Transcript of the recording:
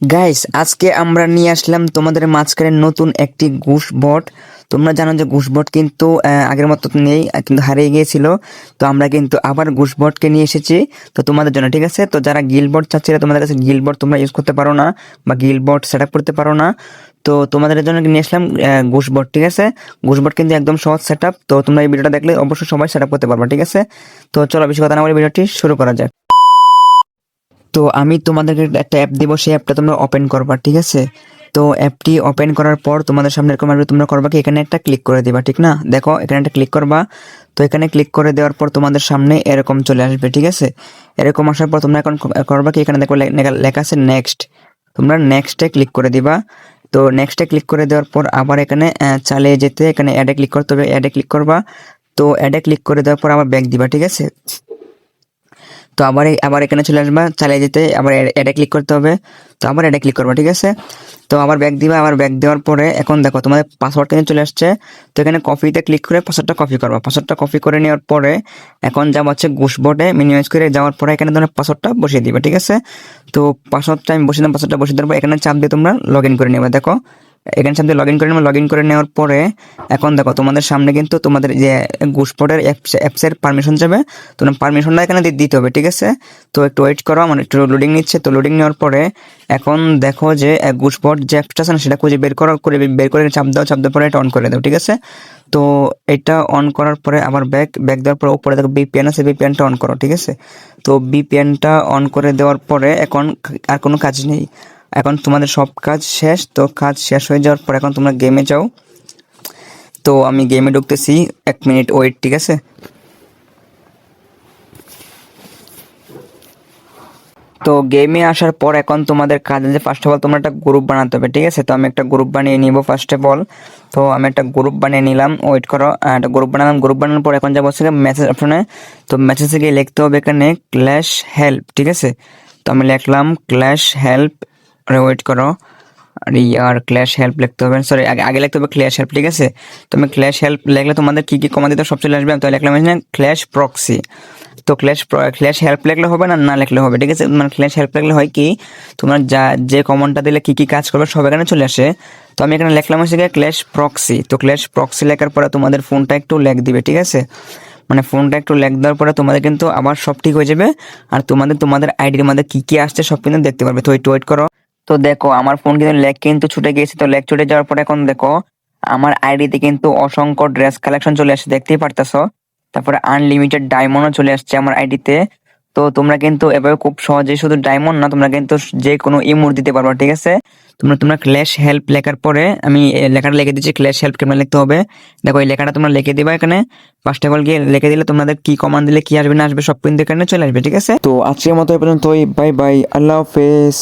Guys আজকে আমরা নিয়ে আসলাম তোমাদের মাঝখানে নতুন একটি ঘুষ বট তোমরা জানো যে ঘুষ বট কিন্তু আগের মতো নেই কিন্তু হারিয়ে গিয়েছিল। তো আমরা কিন্তু আবার ঘুষ বটকে নিয়ে এসেছি। তো তোমাদের জন্য, ঠিক আছে? তো যারা গিল বট চাচ্ছিলে তোমাদের কাছে গিল বট তোমরা ইউজ করতে পারো না, বা গিল বট সেট আপ করতে পারো না। তো তোমাদের জন্য নিয়ে আসলাম ঘুষ বট ঠিক আছে? ঘুষ বট কিন্তু একদম সহজ সেট তো তোমরা এই ভিডিওটা দেখলে অবশ্যই সবাই সেট করতে পারবে, ঠিক আছে? তো চলো, বেশি কথা না বলে ভিডিওটি শুরু করা যাক। তো আমি তোমাদেরকে একটা অ্যাপ দেবো, সেই অ্যাপটা তোমরা ওপেন করবা, ঠিক আছে? তো অ্যাপটি ওপেন করার পর তোমাদের সামনে এরকম আসবে তোমরা করবা কি, এখানে একটা ক্লিক করে দিবা, ঠিক না? দেখো, এখানে একটা ক্লিক করবা। তো এখানে ক্লিক করে দেওয়ার পর তোমাদের সামনে এরকম চলে আসবে, ঠিক আছে? এরকম আসার পর তোমরা এখন করবা কি, এখানে দেখো লেখা- আছে নেক্সট তোমরা নেক্সটে ক্লিক করে দিবা। তো নেক্সটে ক্লিক করে দেওয়ার পর আবার এখানে চালিয়ে যেতে, এখানে অ্যাডে ক্লিক করতে হবে অ্যাডে ক্লিক করবা। তো অ্যাডে ক্লিক করে দেওয়ার পর আবার ব্যাক দিবা, ঠিক আছে? তো আবার আবার এখানে চলে আসবা, চালিয়ে যেতে আবার অ্যাডে ক্লিক করতে হবে। তো আবার অ্যাডে ক্লিক করবা, ঠিক আছে? তো আবার ব্যাগ দিবা আবার ব্যাগ দেওয়ার পরে এখন দেখো তোমাদের পাসওয়ার্ড কিন্তু চলে আসছে। তো এখানে কপিতে ক্লিক করে পাসওয়ার্ডটা কপি করবা। পাসওয়ার্ডটা কপি করে নেওয়ার পরে এখন যাব হচ্ছে ঘুষ মিনিমাইজ করে যাওয়ার পরে এখানে তোমরা পাসওয়ার্ডটা বসিয়ে দিবা, ঠিক আছে? তো পাসওয়ার্ডটা আমি বসিয়ে দিলাম পাসওয়ার্ডটা বসিয়ে দেবো এখানে চাপ দিয়ে তোমরা লগ ইন করে নেবে, দেখো? এখানে সামনে লগ ইন করে নেবে। লগ ইন করে নেওয়ার পরে, এখন দেখো, তোমাদের সামনে কিন্তু তোমাদের যে গুসপটের অ্যাপসের পারমিশন যাবে তোমার পারমিশনটা এখানে দিতে হবে, ঠিক আছে? তো একটু ওয়েট করো, আমার একটু লোডিং নিচ্ছে, তো লোডিং নেওয়ার পরে, এখন দেখো যে গুসপট যে অ্যাপসটা আছে না, সেটা খুঁজে বের করো করে বের করে চাপ দাও, চাপ দেওয়ার পরে এটা অন করে দাও, ঠিক আছে? তো এটা অন করার পরে আবার ব্যাক ব্যাক দেওয়ার পরে উপরে দেখো বিপিএন আছে বিপিএনটা অন করো, ঠিক আছে? তো বিপিএনটা অন করে দেওয়ার পরে এখন আর কোনো কাজ নেই। এখন তোমাদের সব কাজ শেষ, তো কাজ শেষ হয়ে যাওয়ার পর এখন তোমরা গেমে যাও। তো আমি গেমে ঢুকতেছি, এক মিনিট ওয়েট ঠিক আছে? তো গেমে আসার পর এখন তোমাদের কাজ আছে ফার্স্ট অফ অল তোমরা একটা গ্রুপ বানাতে হবে, ঠিক আছে? তো আমি একটা গ্রুপ বানিয়ে নিব ফার্স্ট অফ অল তো আমি একটা গ্রুপ বানিয়ে নিলাম ওয়েট করো একটা গ্রুপ বানালাম গ্রুপ বানানোর পর এখন যাব হচ্ছে মেসেজ অপশনে তো মেসেজে গিয়ে লিখতে হবে এখানে ক্ল্যাশ হেল্প ঠিক আছে? তো আমি লিখলাম ক্ল্যাশ হেল্প ওয়েট করো। আর ক্ল্যাশ হেল্প লিখতে হবে। সরি আগে আগে লিখতে হবে ক্ল্যাশ হেল্প ঠিক আছে? তুমি ক্ল্যাশ হেল্প লিখলে তোমাদের কি কি কমা দিতে সব চলে আসবে তো লিখলাম এখানে ক্ল্যাশ প্রক্সি তো ক্ল্যাশ ক্ল্যাশ হেল্প লিখলে হবে না? না লিখলে হবে, ঠিক আছে? মানে ক্ল্যাশ হেল্প লিখলে হয় কি, তোমার যা, যে কমনটা দিলে কি কি কাজ করবে, সব এখানে চলে আসে। তো আমি এখানে লিখলাম হচ্ছে গিয়ে ক্ল্যাশ প্রক্সি তো ক্ল্যাশ প্রক্সি লেখার পরে তোমাদের ফোনটা একটু লেখ দিবে, ঠিক আছে? মানে ফোনটা একটু লেখ দেওয়ার পরে তোমাদের কিন্তু আবার সব ঠিক হয়ে যাবে। আর তোমাদের তোমাদের আইডির মধ্যে কি কি আসছে সব কিন্তু দেখতে পারবে। তো একটু ওয়েট করো। তো দেখো, আমার ফোন কিন্তু লেগ কিন্তু ছুটে গিয়েছে। তো লেগ ছুটে যাওয়ার পরে এখন দেখো, আমার আইডিতে কিন্তু অসংখ্য ড্রেস কালেকশন চলে আসছে দেখতেই পারতেছো? তারপরে আনলিমিটেড ডায়মন্ডও চলে আসছে আমার আইডিতে তো। তোমরা কিন্তু এভাবে খুব সহজে শুধু ডায়মন্ড না, তোমরা কিন্তু যে কোনো ইমোট দিতে পারবে, ঠিক আছে? তোমরা তোমরা ক্ল্যাশ হেল্প লেখার পরে, আমি লেখাটা লিখে দিচ্ছি ক্ল্যাশ হেল্প কেমন লিখতে হবে? দেখো, এই লেখাটা তোমরা লিখে দিবা এখানে। ফার্স্ট অফ অল গিয়ে লিখে দিলে তোমাদের কি কমান্ড দিলে কি আসবে না আসবে সব কিন্তু এখানে চলে আসবে, ঠিক আছে? তো আজকের মতো এই পর্যন্তই বাই বাই আল্লাহ হাফেজ।